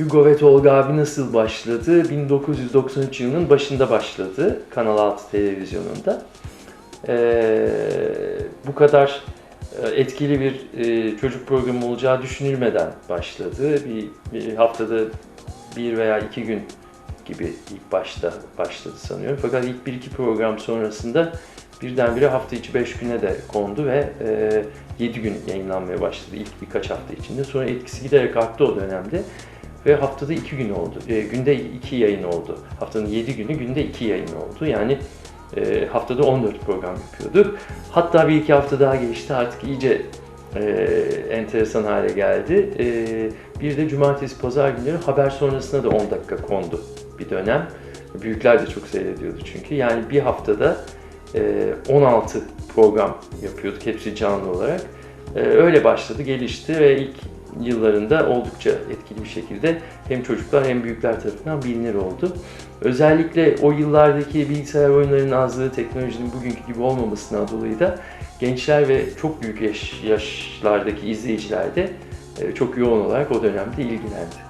Hugo ve Tolga abi nasıl başladı? 1993 yılının başında başladı Kanal 6 televizyonunda. Ee, bu kadar e, etkili bir e, çocuk programı olacağı düşünülmeden başladı. Bir, bir haftada bir veya iki gün gibi ilk başta başladı sanıyorum. Fakat ilk bir iki program sonrasında birdenbire hafta içi 5 güne de kondu ve e, 7 gün yayınlanmaya başladı ilk birkaç hafta içinde. Sonra etkisi giderek arttı o dönemde ve haftada 2 gün oldu. E, günde 2 yayın oldu. Haftanın 7 günü günde 2 yayın oldu. Yani e, haftada 14 program yapıyorduk. Hatta bir iki hafta daha geçti artık iyice e, enteresan hale geldi. E, bir de cumartesi pazar günleri haber sonrasına da 10 dakika kondu bir dönem. Büyükler de çok seyrediyordu çünkü. Yani bir haftada e, 16 program yapıyorduk hepsi canlı olarak. E, öyle başladı, gelişti ve ilk yıllarında oldukça etkili bir şekilde hem çocuklar hem büyükler tarafından bilinir oldu. Özellikle o yıllardaki bilgisayar oyunlarının azlığı, teknolojinin bugünkü gibi olmamasından dolayı da gençler ve çok büyük yaş, yaşlardaki izleyiciler de e, çok yoğun olarak o dönemde ilgilendi.